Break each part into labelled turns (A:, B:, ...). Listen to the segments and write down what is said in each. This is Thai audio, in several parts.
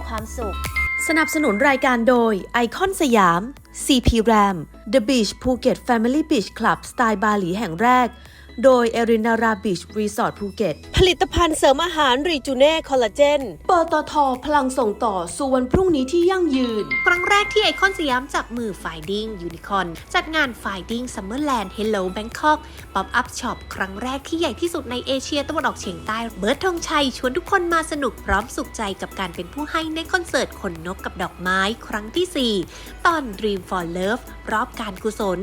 A: งความสุข
B: สนับสนุนรายการโดยไอคอนสยาม CP Ram The Beach Phuket Family Beach Club สไตล์บาหลีแห่งแรก โดย e r i n a r a Beach Resort ภูเก็ต ผลิตภัณฑ์เสริมอาหารรีจูเน่คอลลาเจน ปตทพลังส่งต่อสู่วันพรุ่งนี้ที่ยั่งยืน
C: ครั้งแรกที่ไอคอนสยามจับมือฝ่ายดิ้งยูนิคอนจัดงานฝ่ายดิ้งซัมเมอร์แลนด์เฮลโลแบงคอกป๊อปอัพช็อปครั้งแรกที่ใหญ่ที่สุดในเอเชียตะวันออกเฉียงใต้ เบิร์ดธงชัยชวนทุกคนมาสนุกพร้อมสุขใจกับการเป็นผู้ให้ในคอนเสิร์ตขนนกกับดอกไม้ครั้งที่ 4 ตอน Dream for Love รอบการกุศล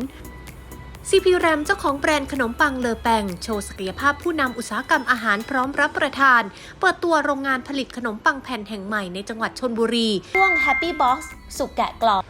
C: ซีพีแรมเจ้าของแบรนด์ขนมปังเลอแปงโชว์ศักยภาพผู้นำอุตสาหกรรมอาหารพร้อมรับประทาน เปิดตัวโรงงานผลิตขนมปังแผ่นแห่งใหม่ในจังหวัดชนบุรี
A: ช่วง Happy Box สุกแกะกล่อง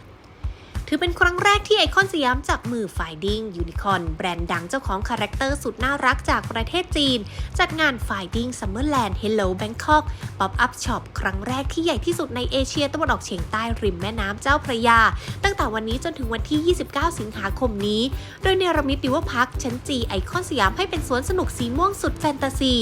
C: ถือเป็นครั้งแรกที่ไอคอนสยามจับมือฝ่ายดิ้งยูนิคอนแบรนด์ดังเจ้าของคาแรคเตอร์สุดน่ารักจากประเทศจีน จัดงานฝ่ายดิ้งซัมเมอร์แลนด์เฮลโลแบงคอกป๊อปอัพช็อปครั้งแรกที่ใหญ่ที่สุดในเอเชียตะวันออกเฉียงใต้ริมแม่น้ำเจ้าพระยา ตั้งแต่วันนี้จนถึงวันที่ 29 สิงหาคมนี้ โดยเนรมิตดิวพักชั้นจีไอคอนสยามให้เป็นสวนสนุกสีม่วงสุดแฟนตาซี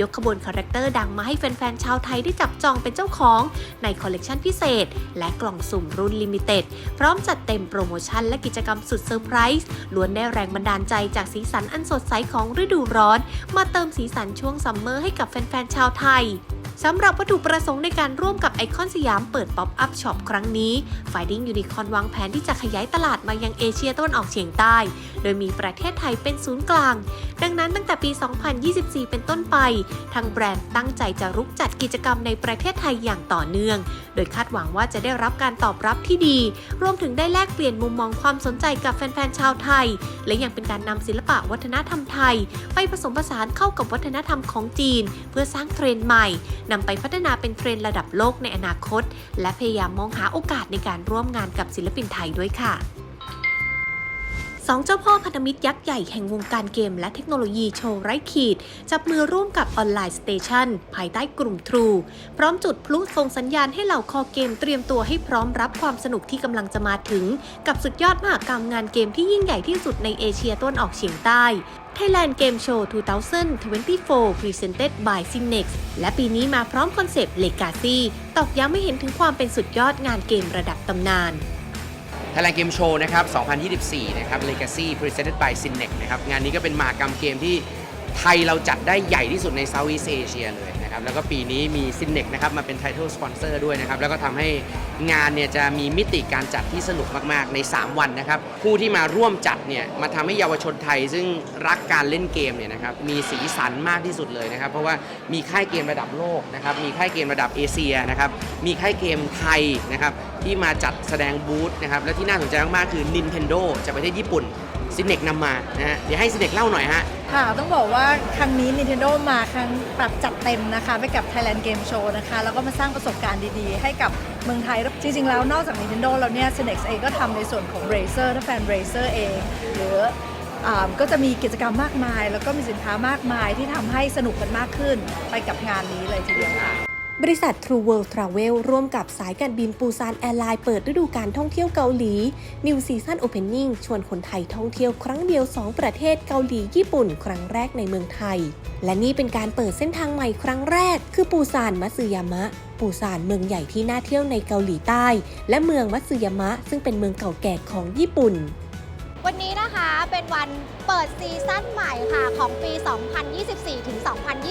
C: ยกขบวนคาแรคเตอร์ดังมาให้แฟนๆชาวไทยได้จับจองเป็นเจ้าของ ในคอลเลกชันพิเศษ และกล่องสุ่มรุ่นลิมิเต็ดพร้อมจัดเต็มโปรโมชั่นและกิจกรรมสุดเซอร์ไพรส์ล้วนได้แรงบันดาลใจจากสีสันอันสดใสของฤดูร้อน มาเติมสีสันช่วงซัมเมอร์ให้กับแฟนๆชาวไทย สำหรับวัตถุประสงค์ในการร่วมกับไอคอนสยามเปิดป๊อปอัพช็อปครั้งนี้ฝ่ายดิ้งยูนิคอนวางแผนที่จะขยายตลาดมายังเอเชียตะวันออกเฉียงใต้ โดยมีประเทศไทยเป็นศูนย์กลาง ดังนั้นตั้งแต่ปี 2024 เป็นต้นไป ทางแบรนด์ตั้งใจจะรุกจัดกิจกรรมในประเทศไทยอย่างต่อเนื่อง โดยคาดหวังว่าจะได้รับการตอบรับที่ดี รวมถึงได้แลกเปลี่ยนมุมมองความสนใจกับแฟนๆชาวไทย และยังเป็นการนำศิลปะวัฒนธรรมไทย ไปผสมผสานเข้ากับวัฒนธรรมของจีน เพื่อสร้างเทรนด์ใหม่นำไปพัฒนาเป็นเทรนด์ระดับโลกในอนาคต และพยายามมองหาโอกาสในการร่วมงานกับศิลปินไทยด้วยค่ะ สองเจ้าพ่อพันธมิตรยักษ์ใหญ่แห่งวงการเกมและเทคโนโลยีโชว์ไร้ขีด จับมือร่วมกับออนไลน์สเตชันภายใต้กลุ่มทรู พร้อมจุดพลุส่งสัญญาณให้เหล่าคอเกมเตรียมตัวให้พร้อมรับความสนุกที่กำลังจะมาถึง กับสุดยอดมหากรรมงานเกมที่ยิ่งใหญ่ที่สุดในเอเชียตะวันออกเฉียงใต้ Thailand Game Show 2024 Presented by Cinex และปีนี้มาพร้อมคอนเซปต์ Legacy ตอกย้ำให้เห็นถึงความเป็นสุดยอดงานเกมระดับตำนาน
D: Thailand Game Show นะครับ 2024 นะครับ Legacy Presented by Cinec นะครับ งานนี้ก็เป็นมากรรมเกมที่ไทยเราจัดได้ใหญ่ที่สุดในเซาท์อีสเอเชียเลย นะครับแล้วก็ปีนี้มี Cinex นะครับมาเป็น Title Sponsor ด้วยนะครับแล้วก็ทำให้งานเนี่ยจะมีมิติการจัดที่สนุกมากๆใน 3 วันนะครับผู้ที่มาร่วมจัดเนี่ยมาทำให้เยาวชนไทย ซึ่งรักการเล่นเกมเนี่ยนะครับมีสีสันมากที่สุดเลยนะครับเพราะว่ามีค่ายเกมระดับโลกนะครับมีค่ายเกมระดับเอเชียนะครับมีค่ายเกมไทยนะครับที่มาจัดแสดงบูธนะครับและที่น่าสนใจมากๆคือ Nintendo จากประเทศญี่ปุ่น ซินเนกนำมานะฮะเดี๋ยวให้ซินเนกเล่าหน่อยฮะ
E: ค่ะ ต้องบอกว่าครั้งนี้ Nintendo มาครั้งปรับจัดเต็มนะคะไปกับ Thailand Game Show นะคะ แล้วก็มาสร้างประสบการณ์ดีๆ ให้กับเมืองไทย จริงๆ แล้วนอกจาก Nintendo แล้วเนี่ย Cinex เองก็ทำในส่วนของ Razer ถ้าแฟน Razer เอง หรืออ่าก็จะมีกิจกรรมมากมาย แล้วก็มีสินค้ามากมายที่ทำให้สนุกกันมากขึ้นไปกับงานนี้เลยทีเดียวค่ะ
B: บริษัท True World Travel ร่วมกับสายการบินปูซานแอร์ไลน์เปิดฤดูการท่องเที่ยวเกาหลี New Season Opening ชวนคนไทยท่องเที่ยวครั้งเดียว 2 ประเทศเกาหลีญี่ปุ่น ครั้งแรกในเมืองไทย และนี่เป็นการเปิดเส้นทางใหม่ครั้งแรก คือปูซานมัตสึยามะ ปูซานเมืองใหญ่ที่น่าเที่ยวในเกาหลีใต้ และเมืองมัตสึยามะ ซึ่งเป็นเมืองเก่าแก่ของญี่ปุ่น
F: วันนี้นะคะเป็นวันเปิดซีซั่นใหม่ค่ะของปี 2024 ถึง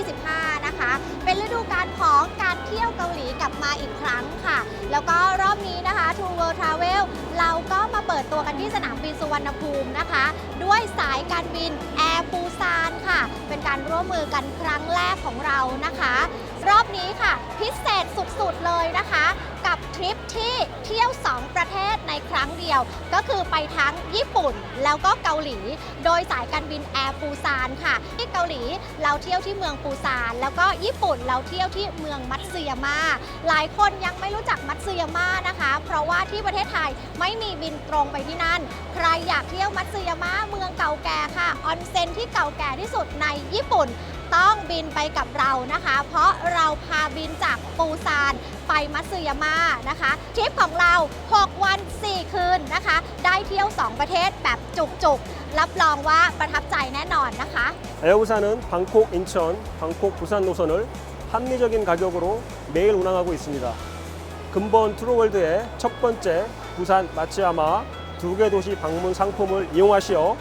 F: 2025 นะคะ เป็นฤดูการของการเที่ยวเกาหลีกลับมาอีกครั้งค่ะ แล้วก็รอบนี้นะคะ True World Travel เราก็มาเปิดตัวกันที่สนามบินสุวรรณภูมินะคะ ด้วยสายการบินแอร์ปูซานค่ะ เป็นการร่วมมือกันครั้งแรกของเรานะคะ รอบนี้ค่ะ พิเศษสุดๆเลยนะคะ ทริปที่เที่ยว 2 ประเทศในครั้งเดียว ก็คือไปทั้งญี่ปุ่นแล้วก็เกาหลี โดยสายการบินแอร์ปูซานค่ะ ที่เกาหลีเราเที่ยวที่เมืองปูซานแล้วก็ญี่ปุ่นเราเที่ยวที่เมืองมัตสึยาม่าหลายคนยังไม่รู้จักมัตสึยาม่านะคะ เพราะว่าที่ประเทศไทยไม่มีบินตรงไปที่นั่น ใครอยากเที่ยวมัตสึยาม่าเมืองเก่าแก่ค่ะออนเซ็นที่เก่าแก่ที่สุดในญี่ปุ่น ต้องบินไปกับเรานะคะ เพราะเราพาบินจากปูซานไปมัตสึยาม่านะคะทริปของเรา 6 วัน 4 คืนนะคะ ได้เที่ยว 2 ประเทศแบบจุกๆ รับรองว่าประทับใจแน่นอนนะคะ
G: 에어부산은 방콕, 인천, 방콕, 부산 노선을 합리적인 가격으로 매일 운항하고 있습니다. 근본 트루월드의 첫 번째 부산 마츠야마 두 개 도시 방문 상품을 이용하시어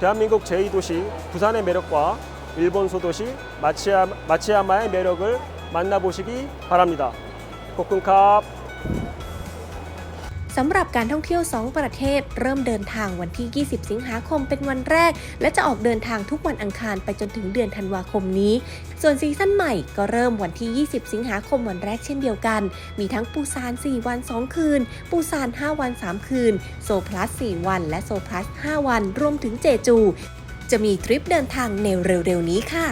G: 대한민국 제2도시 부산의 매력과 일본 소도시 마치야, 마치야마의 매력을 만나보시기 바랍니다. 코쿤캅
B: สำหรับการท่องเที่ยว 2 ประเทศ เริ่มเดินทางวันที่ 20 สิงหาคมเป็นวันแรก และจะออกเดินทางทุกวันอังคารไปจนถึงเดือนธันวาคมนี้ ส่วนซีซั่นใหม่ก็เริ่มวันที่ 20 สิงหาคมวันแรกเช่นเดียวกัน มีทั้งปูซาน 4 วัน 2 คืน ปูซาน 5 วัน 3 คืน โซพลัส 4 วัน และโซพลัส 5 วัน รวมถึงเจจู จะมีทริปเดินทางในเร็วๆนี้ค่ะ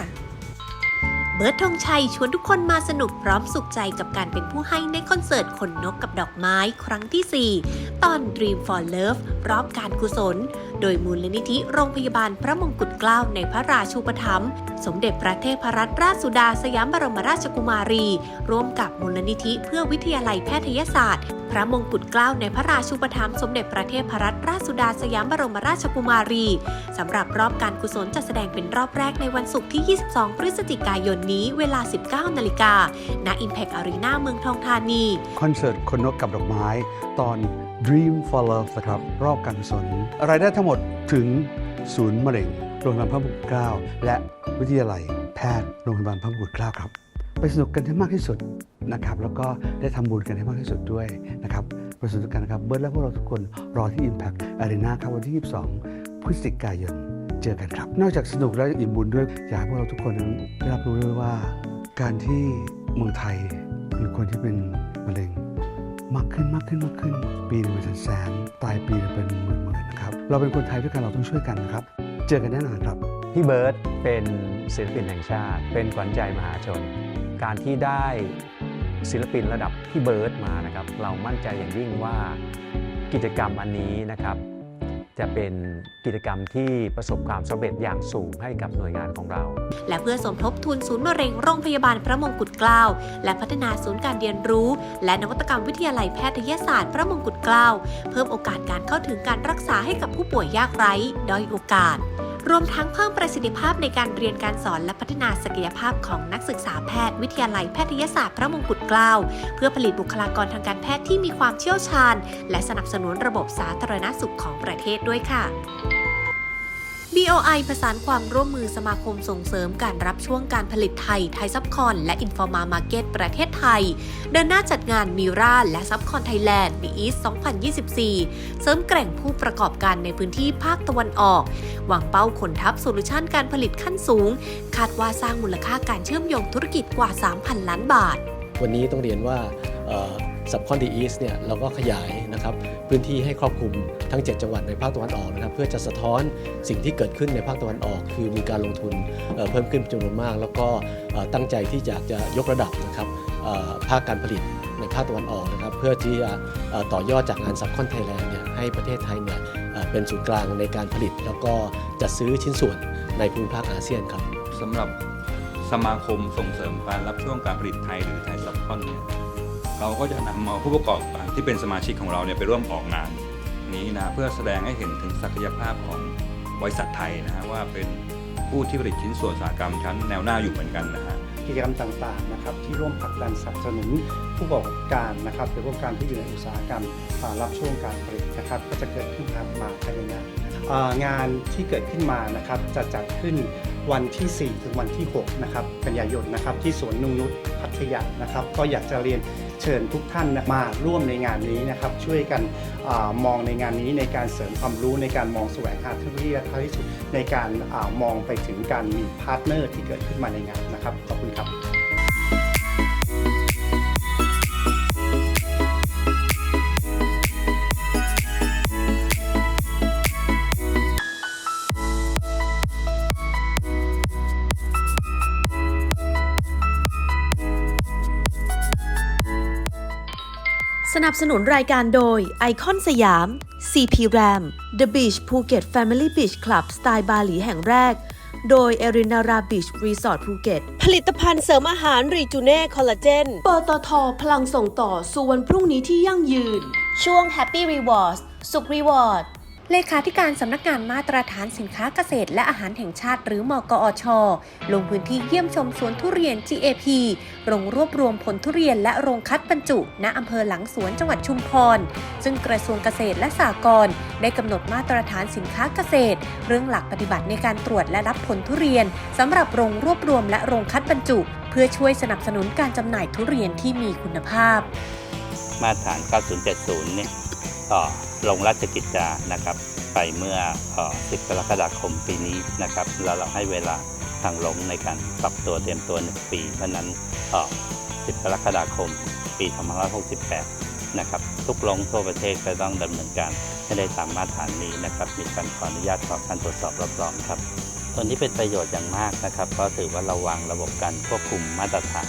C: เบิร์ดธงชัยชวนทุกคนมาสนุกพร้อมสุขใจกับการเป็นผู้ให้ในคอนเสิร์ตขนนกกับดอกไม้ครั้งที่ 4 ตอน Dream for Love รอบการกุศล โดยมูลนิธิโรงพยาบาลพระมงกุฎเกล้าในพระราชูปถัมภ์สมเด็จพระเทพรัตนราชสุดาสยามบรมราชกุมารี ร่วมกับมูลนิธิเพื่อวิทยาลัยแพทยศาสตร์ พระมงกุฎเกล้าในพระราชูปถัมภ์สมเด็จพระเทพรัตนราชสุดาสยามบรมราชกุมารีสำหรับรอบการกุศลจะแสดงเป็นรอบแรกในวันศุกร์ที่ 22 พฤศจิกายนนี้เวลา 19 นาฬิกาณ Impact Arena เมืองทองธานี
H: คอนเสิร์ตคนนกกับดอกไม้ตอน Dream for Love นะครับ รอบการกุศลรายได้ทั้งหมดถึงศูนย์มะเร็ง โรงพยาบาลพระมงกุฎเกล้าและวิทยาลัยแพทย์โรงพยาบาลพระมงกุฎเกล้าครับ ไปสนุกกันให้มากที่สุดนะครับแล้วก็ได้ทำบุญกันให้มากที่สุดด้วยนะครับไปสนุกกันนะครับเบิร์ดและพวกเราทุกคนรอที่ Impact Arena ครับวันที่ 22 พฤศจิกายน เจอกันครับ นอกจากสนุกแล้วยังอิ่มบุญด้วยอยากให้พวกเราทุกคนนั้นได้รับรู้ด้วยว่า การที่เมืองไทยมีคนที่เป็นมะเร็งมากขึ้นมากขึ้นมากขึ้น ปีหนึงเป็นแสนๆตายปีนึงเป็นหมื่นๆนะครับเราเป็นคนไทยด้วยกันเราต้องช่วยกันนะครับ เจอกันแน่นอนครับ
I: พี่เบิร์ตเป็นศิลปินแห่งชาติ เป็นขวัญใจมหาชน การที่ได้ศิลปินระดับพี่เบิร์ตมานะครับ เรามั่นใจอย่างยิ่งว่ากิจกรรมอันนี้นะครับ จะเป็นกิจกรรมที่ประสบความสำเร็จอย่างสูงให้กับหน่วยงานของเรา
C: และเพื่อสมทบทุนศูนย์มะเร็งโรงพยาบาลพระมงกุฎเกล้าและพัฒนาศูนย์การเรียนรู้ และนวัตกรรมวิทยาลัยแพทยศาสตร์พระมงกุฎเกล้าเพิ่มโอกาสการเข้าถึงการรักษาให้กับผู้ป่วยยากไร้ด้อยโอกาส รวมทั้งเพิ่มประสิทธิภาพในการเรียนการสอนและพัฒนาศักยภาพของนักศึกษาแพทย์วิทยาลัยแพทยศาสตร์พระมงกุฎเกล้าเพื่อผลิตบุคลากรทางการแพทย์ที่มีความเชี่ยวชาญ และสนับสนุนระบบสาธารณสุขของประเทศด้วยค่ะ BOI ประสานความร่วมมือสมาคมส่งเสริมการรับช่วงการผลิตไทย ไทยซับคอน และ Informa Market ประเทศไทย เดินหน้าจัดงานมิราและซับคอนไทยแลนด์ The East 2024 เสริมแกร่งผู้ประกอบการในพื้นที่ภาคตะวันออก หวังเป้าขนทัพโซลูชันการผลิตขั้นสูง คาดว่าสร้างมูลค่าการเชื่อมโยงธุรกิจกว่า 3,000 ล้านบาท
J: วันนี้ต้องเรียนว่า สับคอนดีอีสเนี่ยเราก็ขยายนะครับพื้นที่ให้ครอบคลุมทั้ง 7 จังหวัดในภาคตะวันออกนะครับเพื่อจะสะท้อนสิ่งที่เกิดขึ้นในภาคตะวันออก คือมีการลงทุนเเพิ่มขึ้นจำนวนมาก แล้วก็ตั้งใจที่อยากจะยกระดับนะครับภาคการผลิตในภาคตะวันออกนะครับเพื่อที่จะต่อยอดจากงานซับคอนไทยแลนด์เนี่ยให้ประเทศไทยเนี่ยเอ่อเป็นศูนย์กลางในการผลิต แล้วก็จัดซื้อชิ้นส่วนในภูมิภาคอาเซียนครับ
K: สำหรับสมาคมส่งเสริมการรับช่วงการผลิตไทยหรือไทยซับคอนเนี่ย เราก็จะนำเอาผู้ประกอบการที่เป็นสมาชิกของเราเนี่ยไปร่วมออกงานนี้นะเพื่อแสดงให้เห็นถึงศักยภาพของบริษัทไทยนะฮะว่าเป็นผู้ที่ผลิตชิ้นส่วนอุตสาหกรรมชั้นแนวหน้าอยู่เหมือนกันนะฮะ
L: กิจกรรมต่างๆนะครับที่ร่วมผลักดันสนับสนุนผู้ประกอบการนะครับหรือผู้ประกอบการที่อยู่ในอุตสาหกรรมอ่ารับช่วงการผลิตนะครับก็จะเกิดขึ้นครับมาภายในงานอ่างานที่เกิดขึ้นมานะครับจะจัดขึ้นวันที่ 4 ถึงวันที่ 6 นะครับกันยายนนะครับที่สวนนุ่งนุชพัทยานะครับ ก็อยากจะเรียน เชิญทุกท่านมาร่วมในงานนี้นะครับ ช่วยกันอมองในงานนี้ในการเสริมความรู้ในการมองแสวงหาเทคโนโลยีและท้ายที่สุดในการอมองไปถึงการมีพาร์ทเนอร์ที่เกิดขึ้นมาในงานนะครับ ขอบคุณครับ
M: นับสนุนรายการโดยไอคอนสยาม CP Ram The Beach Phuket Family Beach Club สไตล์บาหลีแห่งแรก โดยเอรินาราบีชรีสอร์ทภูเก็ตผลิตภัณฑ์เสริมอาหารรีจูเน่คอลลาเจนปตทพลังส่งต่อสู่วันพรุ่งนี้ที่ยั่งยืน
A: ช่วง Happy Rewards สุข Reward
B: เลขาธิการสำนักงานมาตรฐานสินค้าเกษตรและอาหารแห่งชาติหรือมกอช ลงพื้นที่เยี่ยมชมสวนทุเรียน GAP โรงรวบรวมผลทุเรียนและโรงคัดบรรจุ ณอำเภอหลังสวนจังหวัดชุมพร ซึ่งกระทรวงเกษตรและสหกรณ์ได้กำหนดมาตรฐานสินค้าเกษตร เรื่องหลักปฏิบัติในการตรวจและรับผลทุเรียนสำหรับโรงรวบรวมและโรงคัดบรรจุ เพื่อช่วยสนับสนุนการจำหน่ายทุเรียนที่มีคุณภาพ
N: มาตรฐาน 9070 เนี่ย ลงราชกิจจานะครับ ไปเมื่ออ10 กรกฎาคมปีนี้นะครับ แล้วเราให้เวลาทางลงในการปรับตัวเตรียมตัว 1 ปี เพราะนั้น 10 กรกฎาคม ปี2568 นะครับ ทุกลงทั่วประเทศก็ต้องดำเนินการให้ได้ตามมาตรฐานนี้นะครับ มีการขออนุญาตขอการตรวจสอบรับรองครับตัวนี้เป็นประโยชน์อย่างมากนะครับเพราะถือว่าเราวางระบบการควบคุมมาตรฐาน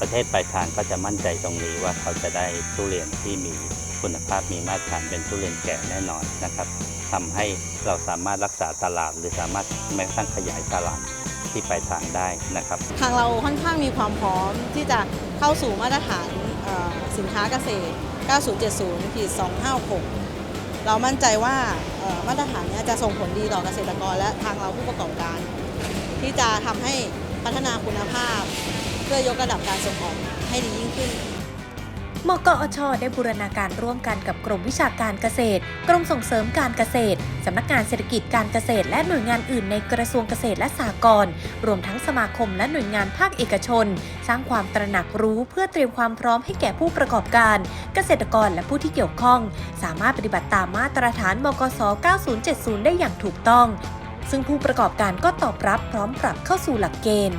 N: ประเทศปลายทางก็จะมั่นใจตรงนี้ว่าเขาจะได้ทุเรียนที่มี คุณภาพมีมาตรฐานเป็นทุเรียนแก่แน่นอนนะครับทำให้เราสามารถรักษาตลาด หรือสามารถแม้กระทั่งขยายตลาดที่ปลายทางได้นะครับ
O: ทางเราค่อนข้างมีความพร้อมที่จะเข้าสู่มาตรฐานสินค้าเกษตร 9070ขีด256 เรามั่นใจว่ามาตรฐานนี้จะส่งผลดีต่อเกษตรกร และทางเราผู้ประกอบการ ที่จะทำให้พัฒนาคุณภาพ เพื่อยกระดับการส่งออกให้ดียิ่งขึ้น
B: มกอช ได้บูรณาการร่วมกันกับกรมวิชาการเกษตร กรมส่งเสริมการเกษตร สำนักงานเศรษฐกิจการเกษตร และหน่วยงานอื่นในกระทรวงเกษตรและสหกรณ์ รวมทั้งสมาคมและหน่วยงานภาคเอกชน สร้างความตระหนักรู้เพื่อเตรียมความพร้อมให้แก่ผู้ประกอบการ เกษตรกรและผู้ที่เกี่ยวข้อง สามารถปฏิบัติตามมาตรฐานมกส 9070 ได้อย่างถูกต้อง ซึ่งผู้ประกอบการก็ตอบรับพร้อมปรับเข้าสู่หลักเกณฑ์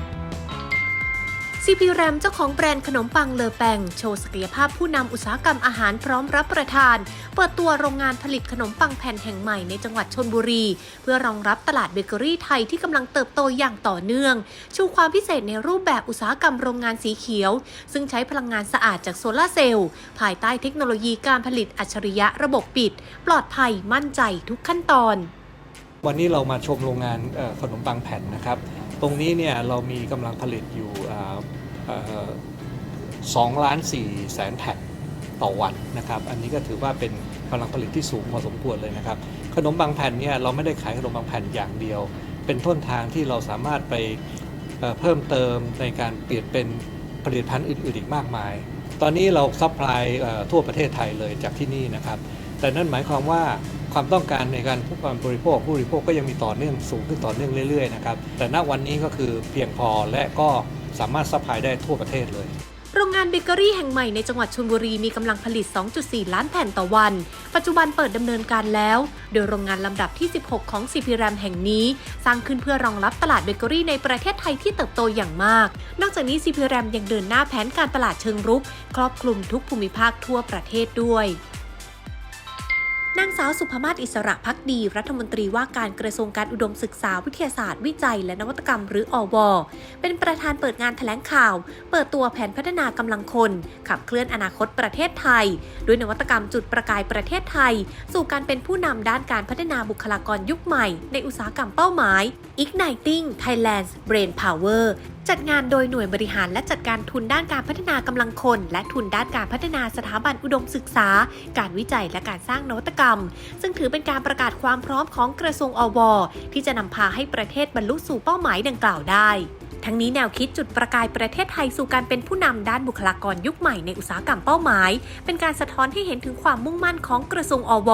C: CP Ram เจ้าของแบรนด์ขนมปังเลอแปงโชว์ศักยภาพผู้นำอุตสาหกรรมอาหารพร้อมรับประทาน เปิดตัวโรงงานผลิตขนมปังแผ่นแห่งใหม่ในจังหวัดชนบุรี เพื่อรองรับตลาดเบเกอรี่ไทยที่กำลังเติบโตอย่างต่อเนื่อง ชูความพิเศษในรูปแบบอุตสาหกรรมโรงงานสีเขียว ซึ่งใช้พลังงานสะอาดจากโซลาเซลล์ภายใต้เทคโนโลยีการผลิตอัจฉริยะระบบปิด ปลอดภัยมั่นใจทุกขั้นตอน
P: วันนี้เรามาชมโรงงานขนมปังแผ่นนะครับตรงนี้เนี่ยเรามีกำลังผลิตอยู่ สองล้านสี่แสนแผ่นต่อวันนะครับ อันนี้ก็ถือว่าเป็นกำลังผลิตที่สูงพอสมควรเลยนะครับ ขนมบางแผ่นเนี่ยเราไม่ได้ขายขนมบางแผ่นอย่างเดียว เป็นต้นทางที่เราสามารถไปเพิ่มเติมในการเปลี่ยนเป็นผลิตภัณฑ์อื่นๆอีกมากมาย ตอนนี้เราซัพพลายทั่วประเทศไทยเลยจากที่นี่นะครับ แต่นั่นหมายความว่าความต้องการในการผู้การบริโภคผู้บริโภคก็ยังมีต่อเนื่องสูงขึ้นต่อเนื่องเรื่อยๆนะครับ แต่ณวันนี้ก็คือเพียงพอและก็ สามารถซัพพลายได้ทั่วประเทศเลย
C: โรงงานเบเกอรี่แห่งใหม่ในจังหวัดชลบุรีมีกำลังผลิต 2.4 ล้านแผ่นต่อวัน ปัจจุบันเปิดดำเนินการแล้ว โดยโรงงานลำดับที่ 16 ของ CP RAM แห่งนี้ สร้างขึ้นเพื่อรองรับตลาดเบเกอรี่ในประเทศไทยที่เติบโตอย่างมาก นอกจากนี้ CP RAM ยังเดินหน้าแผนการตลาดเชิงรุก ครอบคลุมทุกภูมิภาคทั่วประเทศด้วย นางสาวสุภมาศอิสระพักดี รัฐมนตรีว่าการกระทรวงการอุดมศึกษาวิทยาศาสตร์วิจัย และนวัตกรรมหรืออว เป็นประธานเปิดงานแถลงข่าว เปิดตัวแผนพัฒนากำลังคน ขับเคลื่อนอนาคตประเทศไทย ด้วยนวัตกรรมจุดประกายประเทศไทย สู่การเป็นผู้นำด้านการพัฒนาบุคลากรยุคใหม่ ในอุตสาหกรรมเป้าหมาย Igniting Thailand's Brain Power จัดงานโดยหน่วยบริหารและจัดการทุนด้านการพัฒนากำลังคน และทุนด้านการพัฒนาสถาบันอุดมศึกษา การวิจัยและการสร้างนวัตกรรม ซึ่งถือเป็นการประกาศความพร้อมของกระทรวงอวที่จะนำพาให้ประเทศบรรลุสู่เป้าหมายดังกล่าวได้ ทั้งนี้แนวคิดจุดประกายประเทศไทยสู่การเป็นผู้นำด้านบุคลากรยุคใหม่ในอุตสาหกรรมเป้าหมาย เป็นการสะท้อนให้เห็นถึงความมุ่งมั่นของกระทรวงอว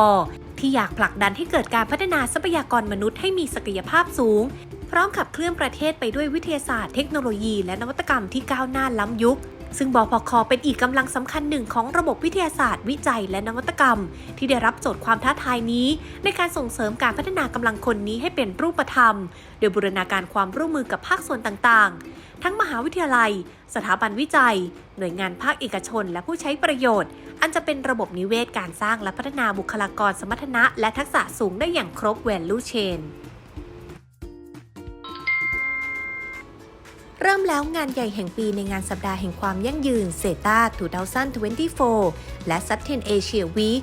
C: ที่อยากผลักดันให้เกิดการพัฒนาทรัพยากรมนุษย์ให้มีศักยภาพสูง พร้อมขับเคลื่อนประเทศไปด้วยวิทยาศาสตร์เทคโนโลยีและนวัตกรรมที่ก้าวหน้าล้ำยุค ซึ่งบพคเป็นอีกกำลังสำคัญหนึ่งของระบบวิทยาศาสตร์ วิจัยและนวัตกรรม ที่ได้รับโจทย์ความท้าทายนี้ ในการส่งเสริมการพัฒนากำลังคนนี้ให้เป็นรูปธรรม โดยบูรณาการความร่วมมือกับภาคส่วนต่างๆ ทั้งมหาวิทยาลัย สถาบันวิจัย หน่วยงานภาคเอกชน และผู้ใช้ประโยชน์ อันจะเป็นระบบนิเวศการสร้างและพัฒนาบุคลากรสมรรถนะ และทักษะสูงได้อย่างครบ value chain เริ่มแล้วงานใหญ่แห่งปีในงานสัปดาห์แห่งความยั่งยืนเซตา2024 และ Sustain Asia Week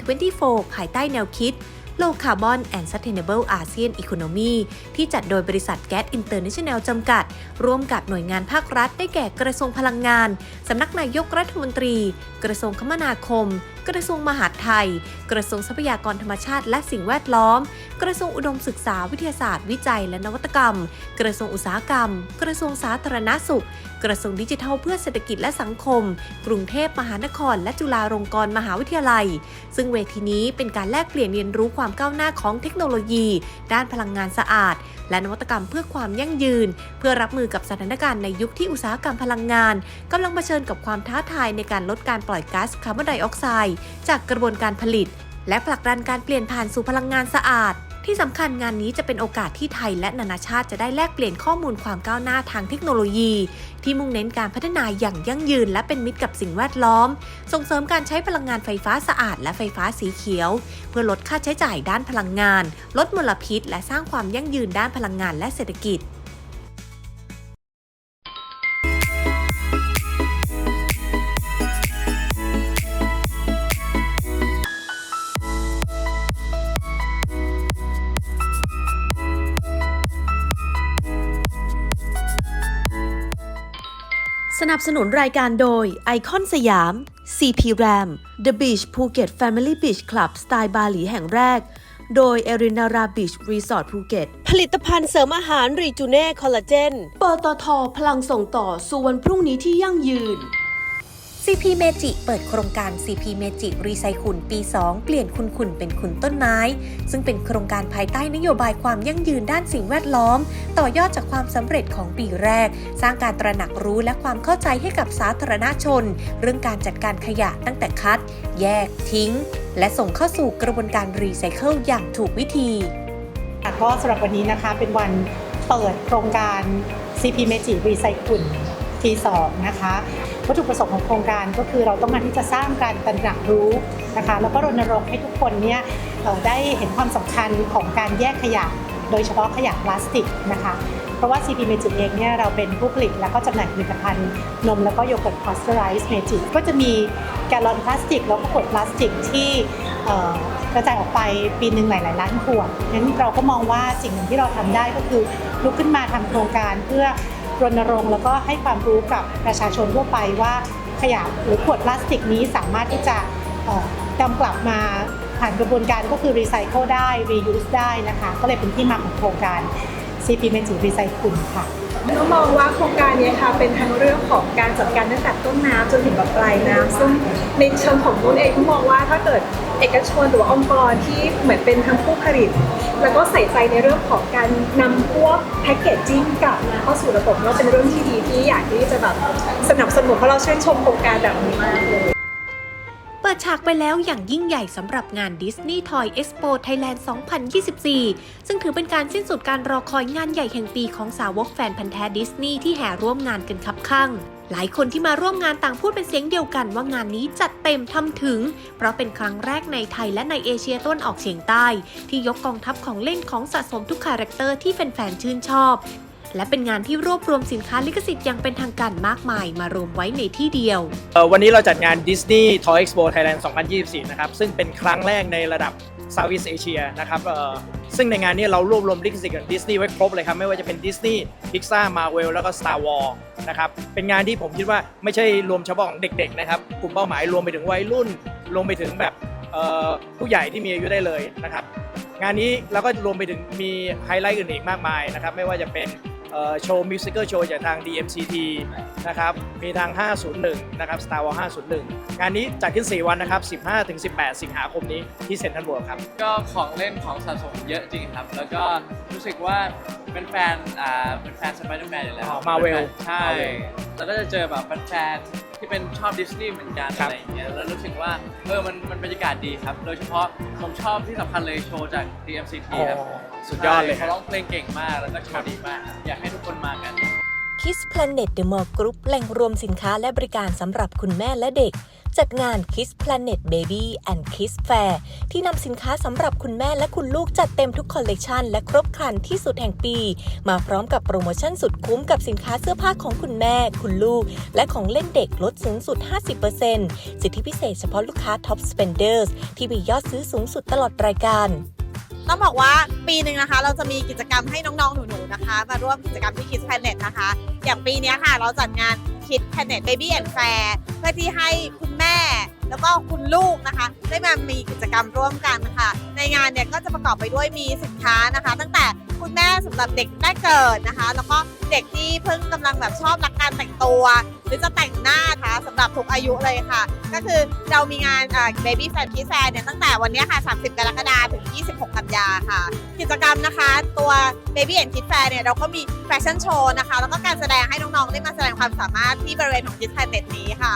C: 2024 ภายใต้แนวคิด Low Carbon and Sustainable ASEAN Economy ที่จัดโดยบริษัทแก๊สอินเตอร์เนชั่นแนลจำกัด ร่วมกับหน่วยงานภาครัฐได้แก่กระทรวงพลังงาน สำนักนายกรัฐมนตรี กระทรวงคมนาคมกระทรวงมหาดไทย กระทรวงทรัพยากรธรรมชาติและสิ่งแวดล้อม กระทรวงอุดมศึกษาวิทยาศาสตร์วิจัยและนวัตกรรม กระทรวงอุตสาหกรรม กระทรวงสาธารณสุข กระทรวงดิจิทัลเพื่อเศรษฐกิจและสังคม กรุงเทพมหานคร และจุฬาลงกรณ์มหาวิทยาลัย ซึ่งเวทีนี้เป็นการแลกเปลี่ยนเรียนรู้ความก้าวหน้าของเทคโนโลยี ด้านพลังงานสะอาด และนวัตกรรมเพื่อความยั่งยืน เพื่อรับมือกับสถานการณ์ในยุคที่อุตสาหกรรมพลังงานกำลังเผชิญกับความท้าทายในการลดการปล่อยก๊าซคาร์บอนไดออกไซด์จากกระบวนการผลิต และผลักดันการเปลี่ยนผ่านสู่พลังงานสะอาด ที่สำคัญงานนี้จะเป็นโอกาสที่ไทยและนานาชาติจะได้แลกเปลี่ยนข้อมูลความก้าวหน้าทางเทคโนโลยี ที่มุ่งเน้นการพัฒนาอย่างยั่งยืน และเป็นมิตรกับสิ่งแวดล้อม ส่งเสริมการใช้พลังงานไฟฟ้าสะอาด และไฟฟ้าสีเขียว เพื่อลดค่าใช้จ่ายด้านพลังงาน ลดมลพิษ และสร้างความยั่งยืนด้านพลังงานและเศรษฐกิจ
M: สนับสนุนรายการโดยไอคอนสยาม CP Ram The Beach Phuket Family Beach Club สไตล์บาหลีแห่งแรก โดยเอรินาราบิชรีสอร์ทภูเก็ตผลิตภัณฑ์เสริมอาหารรีจูเน่คอลลาเจนปตทพลังส่งต่อสู่วันพรุ่งนี้ที่ยั่งยืน
C: CP Meiji เปิดโครงการ CP Meiji รีไซคุนปี 2 เปลี่ยนคุณคุณเป็นคุณต้นไม้ ซึ่งเป็นโครงการภายใต้นโยบายความยั่งยืนด้านสิ่งแวดล้อม ต่อยอดจากความสำเร็จของปีแรก สร้างการตระหนักรู้และความเข้าใจให้กับสาธารณชน เรื่องการจัดการขยะตั้งแต่คัด แยก ทิ้ง และส่งเข้าสู่กระบวนการรีไซเคิลอย่างถูกวิธี
Q: ก็สำหรับวันนี้นะคะเป็นวันเปิดโครงการ CP Magic Recycle ที2นะคะ วัตถุประสงค์ของโครงการก็คือเราต้องการที่จะสร้างการตระหนักรู้นะคะแล้วก็รณรงค์ให้ทุกคนเนี่ยได้เห็นความสำคัญของการแยกขยะ โดยเฉพาะขยะพลาสติกนะคะเพราะว่า CP Magic เองเนี่ยเราเป็นผู้ผลิตแล้วก็จำหน่ายผลิตภัณฑ์นมแล้วก็โยเกิร์ตพาสเจอไรส์เมจิกก็จะมีแกลลอนพลาสติก แล้วก็ขวดพลาสติกที่กระจายออกไปปีหนึ่งหลาย ๆ ล้านขวดงั้นเราก็มองว่าสิ่งหนึ่งที่เราทำได้ก็คือลุกขึ้นมาทำโครงการเพื่อ รณรงค์แล้วก็ให้ความรู้กับประชาชนทั่วไปว่าขยะหรือขวดพลาสติกนี้สามารถที่จะนำกลับมาผ่านกระบวนการก็คือรีไซเคิลได้ reuse ได้นะคะ ก็เลยเป็นที่มาของโครงการ CP Magic Recycle ค่ะ
R: ก็มองว่าโครงการนี้ค่ะเป็นทั้งเรื่องของการจัดการตั้งแต่ต้นน้ำจนถึงแบบปลายน้ำซึ่งในเชิงของนุ่นเองก็มองว่าถ้าเกิด เอกชนหรือว่าองค์กรที่เหมือนเป็นทั้งผู้ผลิต แล้วก็ใส่ใจในเรื่องของการนำพวกแพคเกจจิ้งกลับมาเข้าสู่ระบบก็เป็นเรื่องที่ดีที่อยากที่จะแบบสนับสนุนเพราะเราชื่นชมโครงการแบบนี้มากเลย
C: เปิดฉากไปแล้วอย่างยิ่งใหญ่สำหรับงาน Disney Toy Expo Thailand 2024 ซึ่งถือเป็นการสิ้นสุดการรอคอยงานใหญ่แห่งปีของสาวกแฟนพันธ์แท้ดิสนีย์ที่แห่ร่วมงานกันคับข้าง หลายคนที่มาร่วมงานต่างพูดเป็นเสียงเดียวกันว่างานนี้จัดเต็มทำถึง เพราะเป็นครั้งแรกในไทยและในเอเชียต้นออกเฉียงใต้ ที่ยกกองทัพของเล่นของสะสมทุกคาแรคเตอร์ที่แฟนๆชื่นชอบ และเป็นงานที่รวบรวมสินค้าลิขสิทธิ์อย่างเป็นทางการมากมายมารวมไว้ในที่เดียว
S: วันนี้เราจัดงาน Disney Toy Expo Thailand 2024 นะครับ ซึ่งเป็นครั้งแรกในระดับ Southeast Asia นะครับซึ่งในงานนี้เรารวบรวมลิขสิทธิ์ของดิสนีย์ไว้ครบเลยครับ ไม่ว่าจะเป็นดิสนีย์พิกซ่ามาเวลแล้วก็ Star Wars นะครับเป็นงานที่ผมคิดว่าไม่ใช่รวมเฉพาะของเด็กๆนะครับ กลุ่มเป้าหมายรวมไปถึงวัยรุ่น รวมไปถึงแบบผู้ใหญ่ที่มีอายุได้เลยนะครับ งานนี้เราก็รวมไปถึงมีไฮไลท์อื่นอีกมากมายนะครับ ไม่ว่าจะเป็น โชว์มิวสิคโชว์จากทาง DMCT นะครับมีทาง 501 นะครับ Star Wars 501 งานนี้จัดขึ้น 4 วันนะครับ 15-18 สิงหาคมนี้ที่เซ็นทรัลเวิลด์ครับ
T: ก็ของเล่นของสะสมเยอะจริงครับ แล้วก็รู้สึกว่าเป็นแฟนอ่าเป็นแฟนสไปเดอร์แมนอยู่แล้ว
S: อ๋อ Marvel
T: ใช่
S: Marvel
T: แล้วก็จะเจอแบบแฟนๆที่เป็นชอบดิสนีย์เหมือนกัน
S: ครับ
T: อะไรอย่างเงี้ยแล้วรู้สึกว่าเออมันมันบรรยากาศดีครับ โดยเฉพาะผมชอบที่สำคัญเลยโชว์จาก DMCT ครับ
S: อ๋อ สุดยอดเลย
T: ใช่เขาร้องเพลงเก่งมากแล้วก็โชว์ดีมาก อยากให้ทุกคนมากัน
C: Kiss Planet The Mall Group แหล่งรวมสินค้าและบริการสำหรับคุณแม่และเด็ก จัดงาน Kiss Planet Baby and Kiss Fair ที่นำสินค้าสำหรับคุณแม่และคุณลูกจัดเต็มทุกคอลเลกชันและครบครันที่สุดแห่งปี มาพร้อมกับโปรโมชั่นสุดคุ้มกับสินค้าเสื้อผ้าของคุณแม่ คุณลูก และของเล่นเด็กลดสูงสุด 50%สิทธิพิเศษเฉพาะลูกค้า Top Spenders ที่มียอดซื้อสูงสุดตลอดรายการ
O: ต้องบอกว่าปีหนึ่งนะคะ เราจะมีกิจกรรมให้น้องๆ หนูๆนะคะ มาร่วมกิจกรรมที่ Kids Planet นะคะ อย่างปีนี้ค่ะเราจัดงาน Kids Planet Baby and Fair เพื่อที่ให้คุณแม่แล้วก็คุณลูกนะคะ ได้มามีกิจกรรมร่วมกันค่ะ ในงานเนี่ยก็จะประกอบไปด้วยมีสินค้านะคะ ตั้งแต่คุณแม่สำหรับเด็กแรกเกิดนะคะ แล้วก็เด็กที่เพิ่งกำลังแบบชอบรักการแต่งตัว หรือจะแต่งหน้านะคะ หรับทุกอายุเลยค่ะ ก็คือเรามีงานเอ่อ Baby Fan Kids Fair เนี่ยตั้งแต่วันเนี้ยค่ะ 30 กรกฎาคมถึง 26 กันยาค่ะ กิจกรรมนะคะ ตัว Baby and Kids Fair เนี่ยเราก็มีแฟชั่นโชว์นะคะ แล้วก็การแสดงให้น้องๆ ได้มาแสดงความสามารถที่บริเวณของ Kids Planet นี้ค่ะ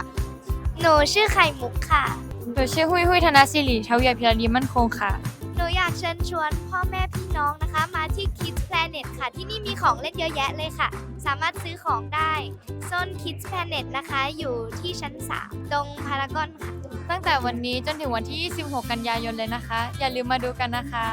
U: หนูชื่อไข่มุกค่ะ หนูชื่อหุยหุยธนศิริชาวเวียพิรดีมั่นคงค่ะ
B: หนูอยากเชิญชวนพ่อแม่พี่น้องนะคะ มาที่ Kids Planet ค่ะ ที่นี่มีของเล่นเยอะแยะเลยค่ะ สามารถซื้อของได้โซน Kids Planet นะคะ อยู่ที่ชั้น 3 ตรงพารากอนค่ะ
U: ตั้งแต่วันนี้จนถึงวันที่ 26 กันยายนเลยนะคะ อย่าลืมมาดูกันนะคะ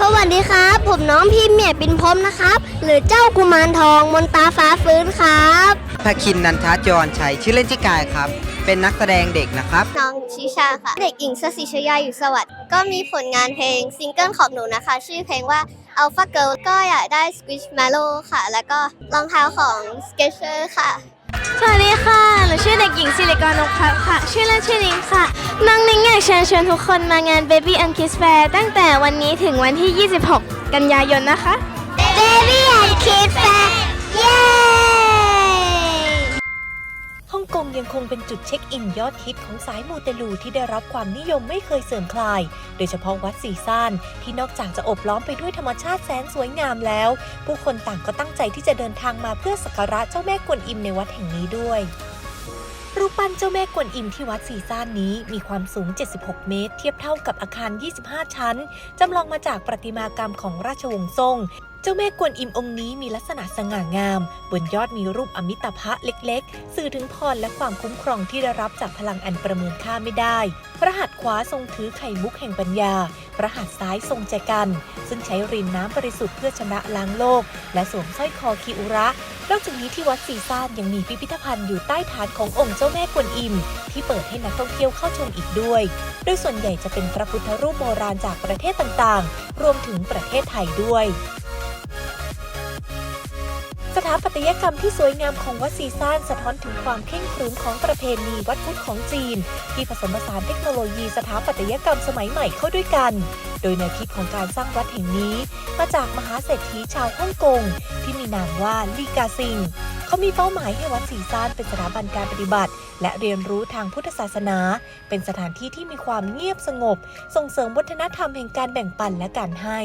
B: สวัสดีครับ ผมน้องพี่เมียปินพรมนะครับ หรือเจ้ากุมารทองมนตาฟ้าฟื้นครับ
V: ภคินนันทจรชัยชื่อเล่นชื่อกายครับ เป็นนักแสดงเด็กนะครับ
B: น้องชิชาค่ะ เด็กหญิงสศิชยาอยู่สวัสดิ์ ก็มีผลงานเพลงซิงเกิลของหนูนะคะ ชื่อเพลงว่า Alpha Girl ก็อยากได้ Squishmallow ค่ะ แล้วก็รองเท้าของ Skechers ค่ะ
U: สวัสดีค่ะ หนูชื่อเด็กหญิงสิริกรนกพักค่ะ ชื่อเล่นชื่อนิ้งค่ะ น้องนิ้งอยากเชิญชวนทุกคนมางาน Baby and Kids Fair ตั้งแต่วันนี้ถึงวันที่ 26 กันยายนนะคะ
B: Baby and Kids Fair เย้
C: ฮ่อง กงยังคงเป็นจุดเช็คอินยอดฮิตของสายมูเตลูที่ได้รับความนิยมไม่เคยเสื่อมคลาย โดยเฉพาะวัดสีซ่าน ที่นอกจากจะอบล้อมไปด้วยธรรมชาติแสนสวยงามแล้ว ผู้คนต่างก็ตั้งใจที่จะเดินทางมาเพื่อสักการะเจ้าแม่กวนอิมในวัดแห่งนี้ด้วยรูปปั้นเจ้าแม่กวนอิมที่วัดสีซ่านนี้มีความสูง 76 เมตร เทียบเท่ากับอาคาร 25 ชั้น จำลองมาจากประติมากรรมของราชวงศ์ซ่ง จ้าแม่กวนอิมองค์นี้มีลักษณะสง่างาม บนยอดมีรูปอมิตาภะเล็กๆ สื่อถึงพรและความคุ้มครองที่ได้รับจากพลังอันประเมินค่าไม่ได้ พระหัตถ์ขวาทรงถือไข่มุกแห่งปัญญา พระหัตถ์ซ้ายทรงแจกัน ซึ่งใช้รินน้ำบริสุทธิ์เพื่อชำระล้างโลก และสวมสร้อยคอคิอุระนอกจากนี้ที่วัดซีซ่านยังมีพิพิธภัณฑ์อยู่ใต้ฐานขององค์เจ้าแม่กวนอิม ที่เปิดให้นักท่องเที่ยวเข้าชมอีกด้วย โดยส่วนใหญ่จะเป็นพระพุทธรูปโบราณจากประเทศต่างๆ รวมถึงประเทศไทยด้วย สถาปัตยกรรมที่สวยงามของวัดซีซ่านสะท้อนถึงความเข่งครึ้มของประเพณีวัดพุทธของจีน ที่ผสมผสานเทคโนโลยีสถาปัตยกรรมสมัยใหม่เข้าด้วยกัน โดยแนวคิดของการสร้างวัดแห่งนี้ มาจากมหาเศรษฐีชาวฮ่องกงที่มีนามว่าลีกาซิงเขามีเป้าหมายให้วัดสีซานเป็นสถาบันการปฏิบัติ และเรียนรู้ทางพุทธศาสนา เป็นสถานที่ที่มีความเงียบสงบ ส่งเสริมวัฒนธรรมแห่งการแบ่งปันและการให้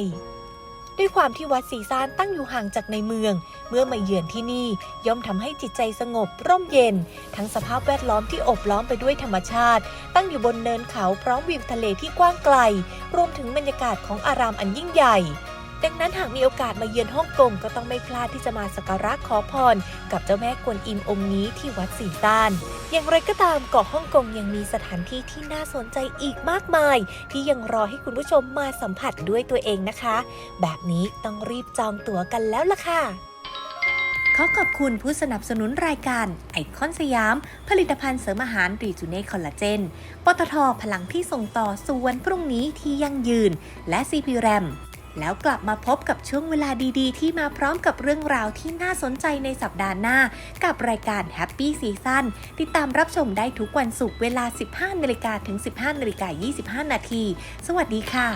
C: ด้วยความที่วัดสีซานตั้งอยู่ห่างจากในเมือง เมื่อมาเยือนที่นี่ย่อมทำให้จิตใจสงบร่มเย็น ทั้งสภาพแวดล้อมที่อบล้อมไปด้วยธรรมชาติ ตั้งอยู่บนเนินเขาพร้อมวิวทะเลที่กว้างไกล รวมถึงบรรยากาศของอารามอันยิ่งใหญ่ ดังนั้นหากมีโอกาสมาเยือนฮ่องกงก็ต้องไม่พลาดที่จะมาสักการะขอพร กับเจ้าแม่กวนอิมองค์นี้ที่วัดสีต้าน อย่างไรก็ตามเกาะฮ่องกงยังมีสถานที่ที่น่าสนใจอีกมากมาย ที่ยังรอให้คุณผู้ชมมาสัมผัสด้วยตัวเองนะคะ แบบนี้ต้องรีบจองตั๋วกันแล้วล่ะค่ะขอขอบคุณผู้สนับสนุนรายการไอคอนสยาม ผลิตภัณฑ์เสริมอาหารรีจูเน่คอลลาเจน ปตทพลังที่ส่งต่อสู่วันพรุ่งนี้ที่ยั่งยืน และ CP RAM แล้วกลับมาพบกับช่วงเวลาดีๆ ที่มาพร้อมกับเรื่องราวที่น่าสนใจในสัปดาห์หน้า กับรายการ Happy Season ติดตามรับชมได้ทุกวันศุกร์เวลา 15นาฬิกาถึง 15นาฬิกา25 นาที สวัสดีค่ะ